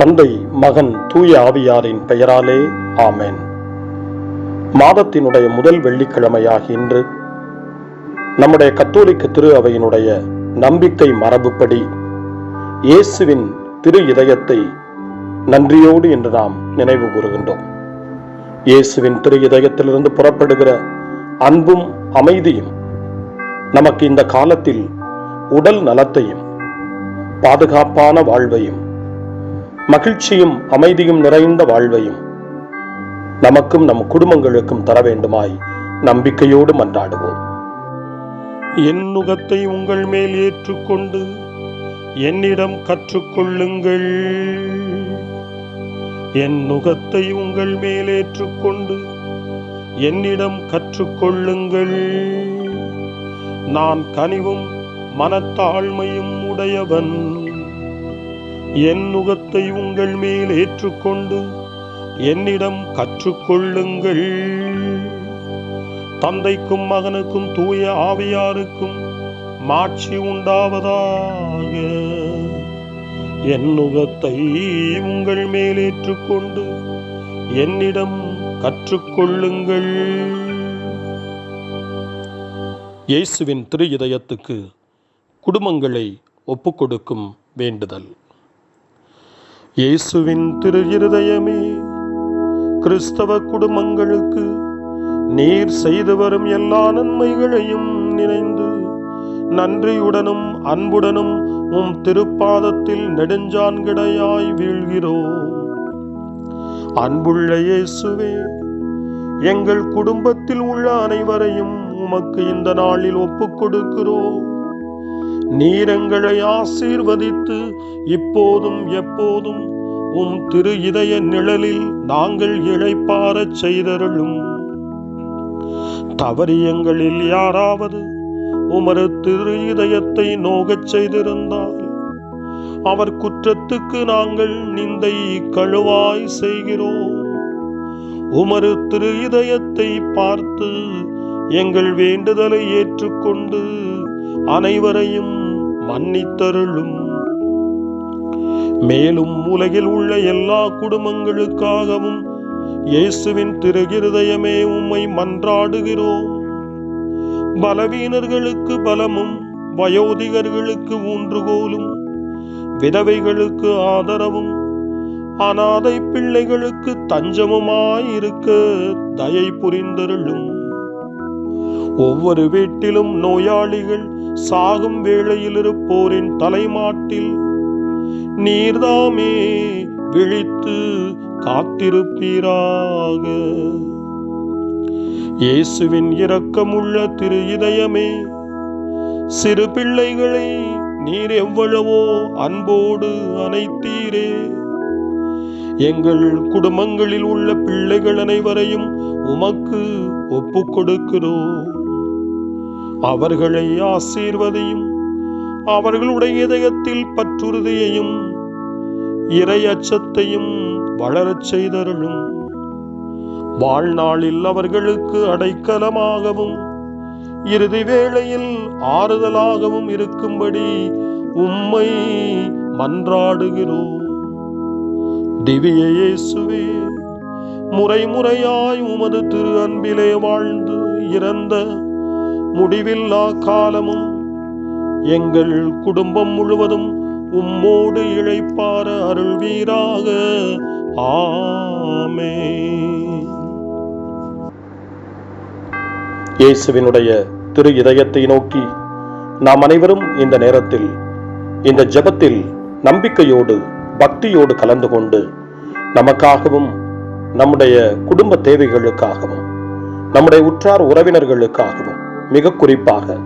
தந்தை மகன் தூய ஆவியாரின் பெயராலே ஆமேன். மாதத்தினுடைய முதல் வெள்ளிக்கிழமையாக இன்று நம்முடைய கத்தோலிக்க திரு அவையினுடைய நம்பிக்கை மரபுப்படி இயேசுவின் திரு இதயத்தை நன்றியோடு என்று நாம் நினைவு கூறுகின்றோம். இயேசுவின் திரு இதயத்திலிருந்து புறப்படுகிற அன்பும் அமைதியும் நமக்கு இந்த காலத்தில் உடல் நலத்தையும் பாதுகாப்பான வாழ்வையும் மகிழ்ச்சியும் அமைதியும் நிறைந்த வாழ்வையும் நமக்கும் நம் குடும்பங்களுக்கும் தர வேண்டுமாய் நம்பிக்கையோடு மன்றாடுவோம். என் நுகத்தை உங்கள் மேல் ஏற்றுக்கொண்டு என்னிடம் கற்றுக்கொள்ளுங்கள். என் நுகத்தை உங்கள் மேல் ஏற்றுக்கொண்டு என்னிடம் கற்றுக்கொள்ளுங்கள். நான் கனிவும் மனத்தாழ்மையும் உடையவன். என் நுகத்தை உங்கள் மேல் ஏற்றுக்கொண்டு என்னிடம் கற்றுக்கொள்ளுங்கள். தந்தைக்கும் மகனுக்கும் தூய ஆவியாருக்கும் மாட்சி உண்டாவதாக. என் நுகத்தை உங்கள் மேல் ஏற்றுக்கொண்டு என்னிடம் கற்றுக்கொள்ளுங்கள். இயேசுவின் திரு இதயத்துக்கு குடும்பங்களை ஒப்புக்கொடுக்கும் வேண்டுதல். இயேசுவின் திரு இருதயமே கிறிஸ்தவ குடும்பங்களுக்கு நீர் செய்து வரும் எல்லா நன்மைகளையும் நினைந்து நன்றியுடனும் அன்புடனும் உம் திருப்பாதத்தில் நெடுஞ்சான்கிடையாய் வீழ்கிறோம். அன்புள்ள இயேசுவே எங்கள் குடும்பத்தில் உள்ள அனைவரையும் உமக்கு இந்த நாளில் ஒப்புக் கொடுக்கிறோம். நீர் எங்களை ஆசீர்வதித்து இப்போதும் எப்போதும் உம் திரு இதய நிழலில் நாங்கள் இழைப்பாரச் செய்தருளும். தவறியங்களில் யாராவது உமது திரு இதயத்தை நோகச் செய்திருந்தால் அவர் குற்றத்துக்கு நாங்கள் நிந்தை கழுவாய் செய்கிறோம். உமரு திரு இதயத்தை பார்த்து எங்கள் வேண்டுதலை ஏற்றுக்கொண்டு அனைவரையும் மன்னித்தருளும். மேலும் உலகில் உள்ள எல்லா குடும்பங்களுக்காகவும் இயேசுவின் திருகிருதயமே உம்மை மன்றாடுகிறோம். பலவீனர்களுக்கு பலமும் வயோதிகர்களுக்கு ஊன்றுகோலும் விதவைகளுக்கு ஆதரவும் அனாதை பிள்ளைகளுக்கு தஞ்சமுமாயிருக்க தயை புரிந்தருளும். ஒவ்வொரு வீட்டிலும் நோயாளிகள் சாகும் வேளையில் இருப்போரின் தலைமாட்டில் நீர்தாமே விழித்து காத்திருப்பீராக. இயேசுவின் இரக்கமுள்ள திரு இதயமே சிறு பிள்ளைகளை நீர் எவ்வளவோ அன்போடு அனைத்தீரே எங்கள் குடும்பங்களில் உள்ள பிள்ளைகள் அனைவரையும் உமக்கு ஒப்புக் கொடுக்கிறோம் அவர்களை ஆசீர்வதையும். அவர்களுடைய இதயத்தில் பற்றுறுதியையும் இறை அச்சத்தையும் வளரச் செய்தருளும். வாழ்நாளில் அவர்களுக்கு அடைக்கலமாகவும் இறுதி வேளையில் ஆறுதலாகவும் இருக்கும்படி உம்மை மன்றாடுகிறோம். திவ்ய இயேசுவே முறை முறையாய் உமது திரு அன்பிலே வாழ்ந்து இறந்த முடிவில்லா காலமும் எங்கள் குடும்பம் முழுவதும் உம்மோடு இழைப்பார அருள்வீராக. ஆமே இயேசுவினுடைய திரு இதயத்தை நோக்கி நாம் அனைவரும் இந்த நேரத்தில் இந்த ஜெபத்தில் நம்பிக்கையோடு பக்தியோடு கலந்து கொண்டு நமக்காகவும் நம்முடைய குடும்ப தேவைகளுக்காகவும் நம்முடைய உற்றார் உறவினர்களுக்காகவும் மிக குறிப்பாக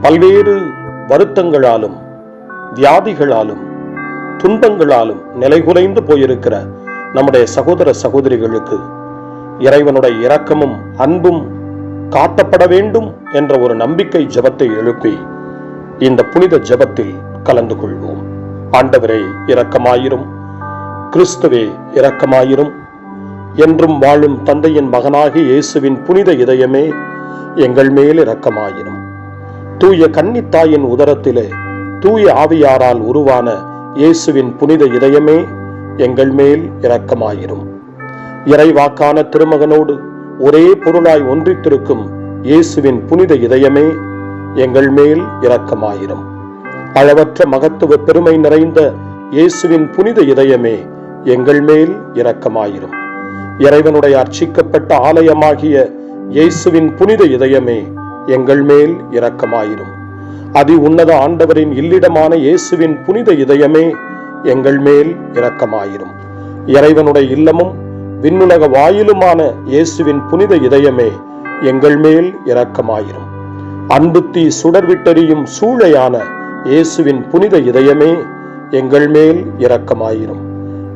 பல்வேறு வருத்தங்களாலும் வியாதிகளாலும் துன்பங்களாலும் நிலைகுலைந்து போயிருக்கிற நம்முடைய சகோதர சகோதரிகளுக்கு இறைவனுடைய இரக்கமும் அன்பும் காட்டப்பட வேண்டும் என்ற ஒரு நம்பிக்கை ஜெபத்தை எழுப்பி இந்த புனித ஜெபத்தில் கலந்து கொள்வோம். ஆண்டவரே இரக்கமாயிரும். கிறிஸ்துவே இரக்கமாயிரும். என்றும் வாழும் தந்தையின் மகனாகி இயேசுவின் புனித இதயமே எங்கள் மேல் இரக்கமாயினும். தூய கன்னித்தாயின் உதரத்திலே தூய ஆவியாரால் உருவான இயேசுவின் புனித இதயமே எங்கள் மேல் இரக்கமாயிரும். இறைவாக்கான திருமகனோடு ஒரே பொருளாய் ஒன்றித்திருக்கும் இயேசுவின் புனித இதயமே எங்கள் மேல் இரக்கமாயிரும். அளவற்ற மகத்துவ பெருமை நிறைந்த இயேசுவின் புனித இதயமே எங்கள் மேல் இரக்கமாயிரும். இறைவனுடைய அர்ச்சிக்கப்பட்ட ஆலயமாகிய இயேசுவின் புனித இதயமே எங்கள் மேல் இரக்கமாயிரும். அதி உன்னத ஆண்டவரின் இல்லிடமான இயேசுவின் புனித இதயமே எங்கள் மேல் இரக்கமாயிரும். இறைவனுடைய இல்லமும் விண்ணுலக வாயிலுமான இயேசுவின் புனித இதயமே எங்கள் மேல் இரக்கமாயிரும். அன்புத்தி சுடர் சுடர்விட்டெறியும் சூளையான இயேசுவின் புனித இதயமே எங்கள் மேல் இரக்கமாயிரும்.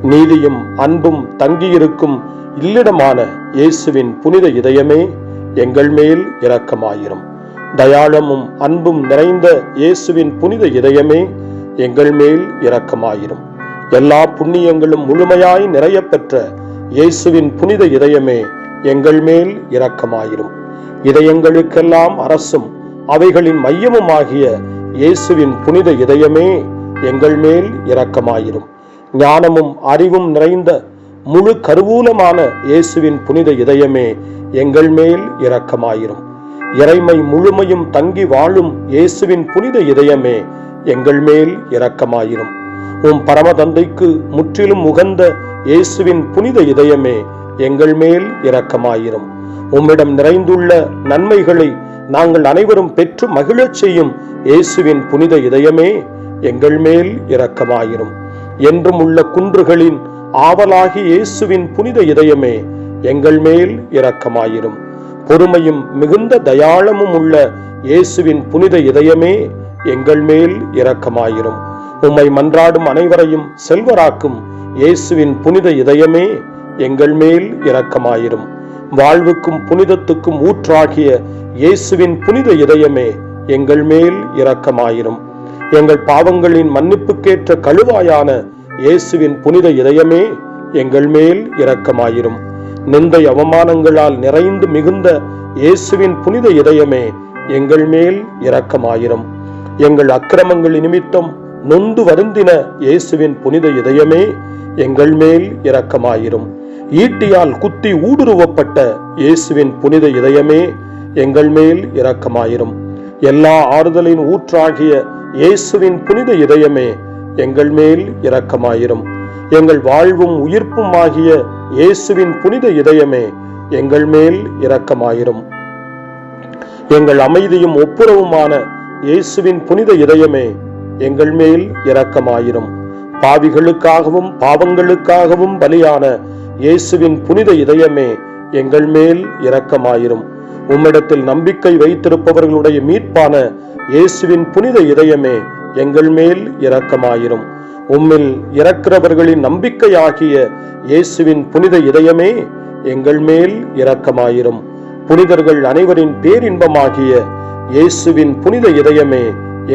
நீதியும் அன்பும் தங்கியிருக்கும் இல்லிடமான இயேசுவின் புனித இதயமே எங்கள் மேல் இரக்கமாயிரும். தயாளமும் அன்பும் நிறைந்த இயேசுவின் புனித இதயமே எங்கள் மேல் இரக்கமாயிரும். எல்லா புண்ணியங்களும் முழுமையாய் நிறைய பெற்ற இயேசுவின் புனித இதயமே எங்கள் மேல் இரக்கமாயிரும். இதயங்களுக்கெல்லாம் அரசும் அவைகளின் மையமுமாகிய இயேசுவின் புனித இதயமே எங்கள் மேல் இரக்கமாயிரும். ஞானமும் அறிவும் நிறைந்த முழு கருவூலமான இயேசுவின் புனித இதயமே எங்கள் மேல் இரக்கமாயிரும். இறைமை முழுமையும் தங்கி வாழும் இயேசுவின் புனித இதயமே எங்கள் மேல் இரக்கமாயிரும். உம் பரமதந்தைக்கு முற்றிலும் உகந்த இயேசுவின் புனித இதயமே எங்கள் மேல் இரக்கமாயிரும். உம்மிடம் நிறைந்துள்ள நன்மைகளை நாங்கள் அனைவரும் பெற்று மகிழச் செய்யும் இயேசுவின் புனித இதயமே எங்கள் மேல் இரக்கமாயிரும். என்றும் உள்ள குன்றுகளின் ஆவலாகி இயேசுவின் புனித இதயமே எங்கள் மேல் இரக்கமாயிரும். பொறுமையும் மிகுந்த தயாளமும் உள்ள இயேசுவின் புனித இதயமே எங்கள் மேல் இரக்கமாயிரும். உம்மை மன்றாடும் அனைவரையும் செல்வராக்கும் இயேசுவின் புனித இதயமே எங்கள் மேல் இரக்கமாயிரும். வாழ்வுக்கும் புனிதத்துக்கும் ஊற்றாகிய இயேசுவின் புனித இதயமே எங்கள் மேல் இரக்கமாயிரும். எங்கள் பாவங்களின் மன்னிப்புக்கேற்ற கழுவாயான இயேசுவின் புனித இதயமே எங்கள் மேல் இரக்கமாயிரும். நிந்தை அவமானங்களால் நிறைந்து மிகுந்த இயேசுவின் புனித இதயமே எங்கள் மேல் இரக்கமாயிரும். எங்கள் அக்கிரமங்கள் நிமித்தம் நொந்து வருந்தின இயேசுவின் புனித இதயமே எங்கள் மேல் இரக்கமாயிரும். ஈட்டியால் குத்தி ஊடுருவப்பட்ட இயேசுவின் புனித இதயமே எங்கள் மேல் இரக்கமாயிரும். எல்லா ஆறுதலின் ஊற்றாகிய இயேசுவின் புனித இதயமே எங்கள் மேல் இரக்கமாயிரும். எங்கள் வாழ்வும் உயிர்ப்பும் ஆகிய இயேசுவின் புனித இதயமே எங்கள் மேல் இரக்கமாயிரும். எங்கள் அமைதியும் ஒப்புரவுமான இயேசுவின் புனித இதயமே எங்கள் மேல் இரக்கமாயிரும். பாவிகளுக்காகவும் பாவங்களுக்காகவும் பலியான இயேசுவின் புனித இதயமே எங்கள் மேல் இரக்கமாயிரும். உம்மிடத்தில் நம்பிக்கை வைத்திருப்பவர்களுடைய மீட்பான இயேசுவின் புனித இதயமே எங்கள் மேல் இரக்கமாயிரும். உம்மில் இறக்கிறவர்களின் நம்பிக்கையாகிய இயேசுவின் புனித இதயமே எங்கள் மேல் இரக்கமாயிரும். புனிதர்கள் அனைவரின் பேரின்பமாகிய இயேசுவின் புனித இதயமே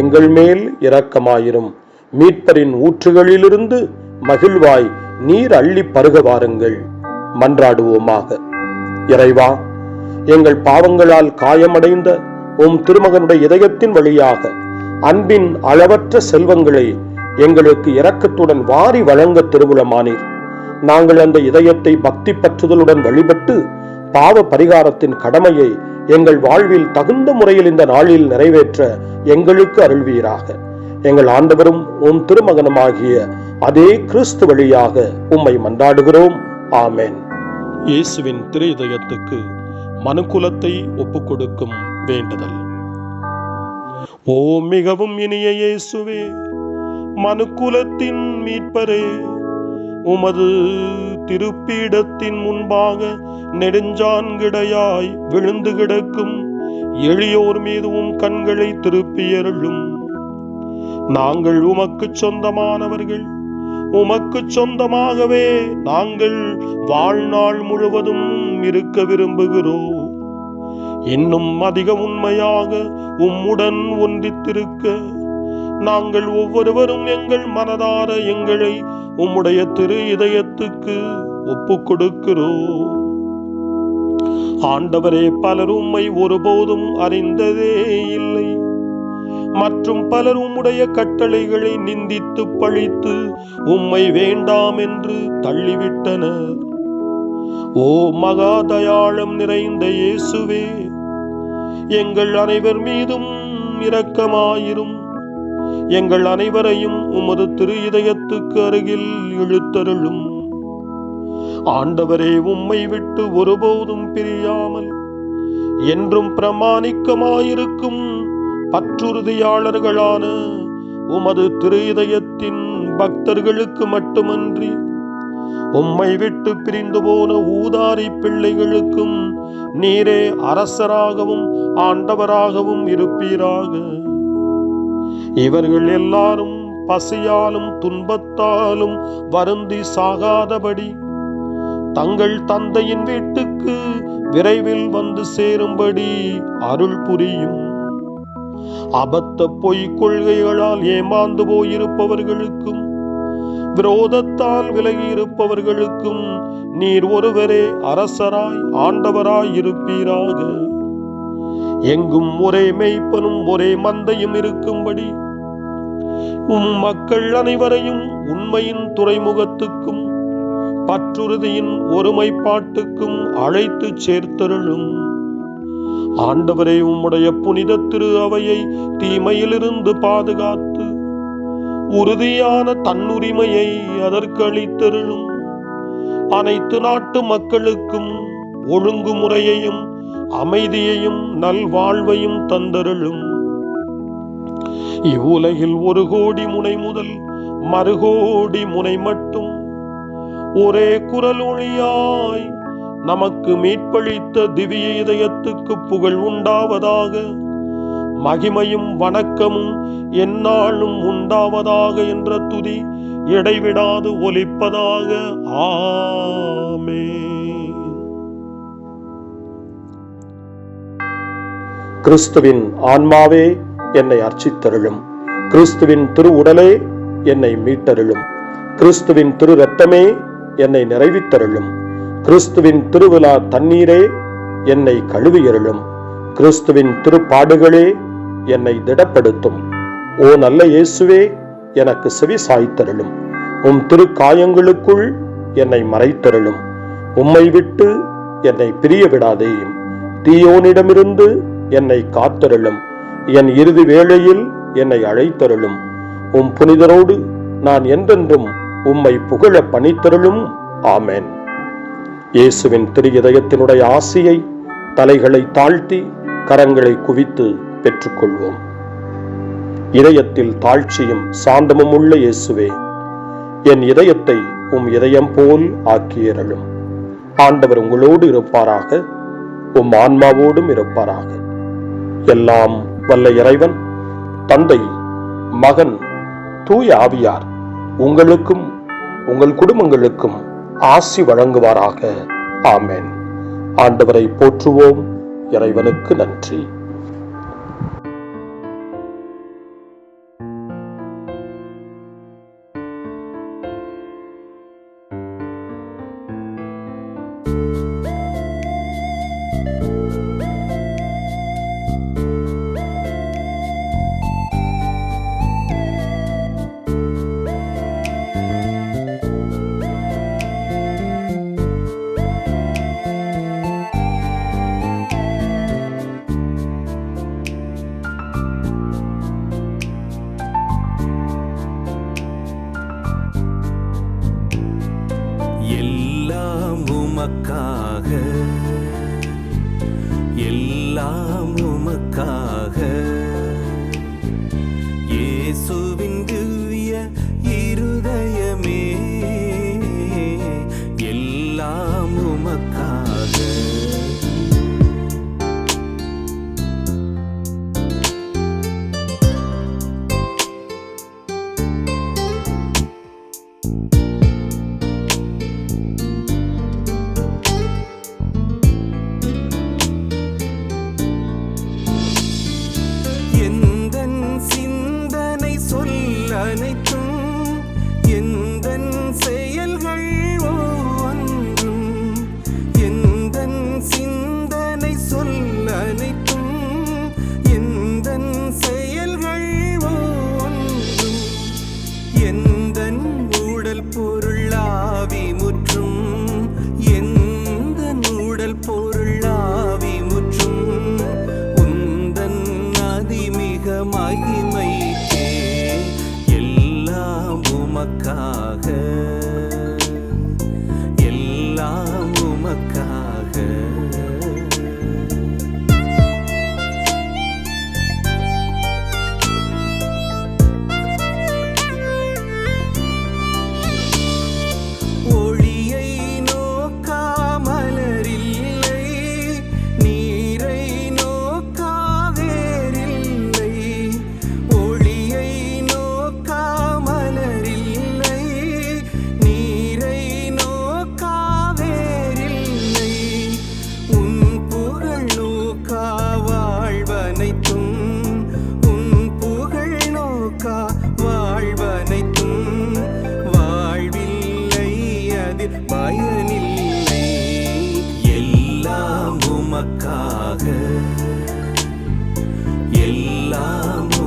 எங்கள் மேல் இரக்கமாயிரும். மீட்பரின் ஊற்றுகளிலிருந்து மகிழ்வாய் நீர் அள்ளி பருக வாருங்கள் மன்றாடுவோமாக. இறைவா எங்கள் பாவங்களால் காயமடைந்த உம் திருமகனுடைய இதயத்தின் வழியாக அன்பின் அளவற்ற செல்வங்களை எங்களுக்கு இரக்கத்துடன் வாரி வழங்க திருவுளமானீர் நாங்கள் அந்த இதயத்தை பக்தி பற்றுதலுடன் வழிபட்டு பாவ பரிகாரத்தின் கடமையை எங்கள் வாழ்வில் தகுந்த முறையில் இந்த நாளில் நிறைவேற்ற எங்களுக்கு அருள்வீராக. எங்கள் ஆண்டவரும் உன் திருமகனமாகிய அதே கிறிஸ்து வழியாக உம்மை மன்றாடுகிறோம். ஆமேன். இயேசுவின் திரு இதயத்துக்கு மனுக்குலத்தை ஒப்புக் கொடுக்கும் வேண்டுதல். ஓ மிகவும் இனிய இயேசுவே மனுக்குலத்தின் மீட்பரே உமது திருப்பீடத்தின் முன்பாக நெடுஞ்சான்கிடையாய் விழுந்து கிடக்கும் எளியோர் மீதும் கண்களை திருப்பியருளும் நாங்கள் உமக்கு சொந்தமானவர்கள் உமக்கு சொந்தமாகவே நாங்கள் வாழ்நாள் முழுவதும் இருக்க விரும்புகிறோம். இன்னும் அதிக உண்மையாக உம்முடன் ஒன்றித்திருக்க. நாங்கள் ஒவ்வொருவரும் எங்கள் மனதார எங்களை உம்முடைய திரு இதயத்துக்கு ஒப்பு கொடுக்கிறோம் ஆண்டவரே பலர் உம்மை ஒருபோதும் அறிந்ததே இல்லை. மற்றும் பலர் உம்முடைய கட்டளைகளை நிந்தித்து பழித்து உம்மை வேண்டாம் என்று தள்ளிவிட்டனர். ஓ மகா தயாளம் நிறைந்த இயேசுவே எங்கள் அனைவர் மீதும் இரக்கமாயிரும். எங்கள் அனைவரையும் உமது திரு இதயத்துக்கு அருகில் இழுத்தருளும். ஆண்டவரே உம்மை விட்டு ஒருபோதும் பிரியாமல் என்றும் பிரமாணிக்கமாயிருக்கும் பற்றுறுதியாளர்களான உமது திரு இதயத்தின் பக்தர்களுக்கு மட்டுமன்றி உம்மை விட்டு பிரிந்து போன ஊதாரி பிள்ளைகளுக்கும் நீரே அரசராகவும் ஆண்டவராகவும் இருப்பீராக. இவர்கள் எல்லாரும் பசியாலும் துன்பத்தாலும் வருந்தி சாகாதபடி தங்கள் தந்தையின் வீட்டுக்கு விரைவில் வந்து சேரும்படி அருள் புரியும். அபத்த பொய் கொள்கைகளால் ஏமாந்து போயிருப்பவர்களுக்கும் விரோதத்தால் விலகி இருப்பவர்களுக்கும் நீர் ஒருவரே அரசராய் ஆண்டவராய் இருப்பீராக. எங்கும் ஒரே மெய்ப்பனும் ஒரே மந்தையும் இருக்கும்படி உம் மக்கள் அனைவரையும் உண்மையின் துறைமுகத்துக்கும் பற்றுறுதியின் ஒருமைப்பாட்டுக்கும் அழைத்து சேர்த்தருளும். ஆண்டவரே உம்முடைய புனித திரு அவையை தீமையிலிருந்து பாதுகாத்து உறுதியான தன்னுரிமையை அதற்களித்தருளும். அனைத்து நாட்டு மக்களுக்கும் ஒழுங்குமுறையையும் அமைதியையும் நல்வாழ்வையும் தந்தருளும். இவ்வுலகில் ஒரு கோடி முனை முதல் மறுகோடி முனை மட்டும். ஒரே குரல் ஒளியாய் நமக்கு மீட்பளித்த திவ்ய இதயத்துக்கு புகழ் உண்டாவதாக மகிமையும் வணக்கமும் எந்நாளும் உண்டாவதாக என்ற துதி இடைவிடாது ஒலிப்பதாக. ஆமே கிறிஸ்துவின் ஆன்மாவே என்னை அர்ச்சித்தருளும். கிறிஸ்துவின் திரு உடலே என்னை மீட்டருளும். கிறிஸ்துவின் திரு ரத்தமே என்னை நிறைவித்தருளும். கிறிஸ்துவின் திருவிழா தண்ணீரே என்னை கழுவியருளும். கிறிஸ்துவின் திருப்பாடுகளே என்னை திடப்படுத்தும். ஓ நல்ல இயேசுவே எனக்கு செவி சாய்த்தருளும் உம் திரு காயங்களுக்குள் என்னை மறைத்தருளும். உம்மை விட்டு என்னை பிரிய விடாதேயும். தீயோனிடமிருந்து என்னை காத்தருளும். என் இறுதி வேளையில் என்னை அழைத்தருளும். உம் புனிதரோடு நான் என்றென்றும் உம்மை புகழ பணித்தருளும். ஆமேன். இயேசுவின் திரு இதயத்தினுடைய ஆசியை தலைகளை தாழ்த்தி கரங்களை குவித்து பெற்றுக்கொள்வோம். இதயத்தில் தாழ்ச்சியும் சாந்தமும் உள்ள இயேசுவே என் இதயத்தை உம் இதயம் போல் ஆக்கியருளும். ஆண்டவர் உங்களோடு இருப்பாராக உம் ஆன்மாவோடும் இருப்பாராக. எல்லாம் வல்ல இறைவன் தந்தை மகன் தூய ஆவியார் உங்களுக்கும் உங்கள் குடும்பங்களுக்கும் ஆசி வழங்குவாராக. ஆமேன். ஆண்டவரை போற்றுவோம். இறைவனுக்கு நன்றி. உமக்காக எல்லாம் உமக்காக எல்லாம்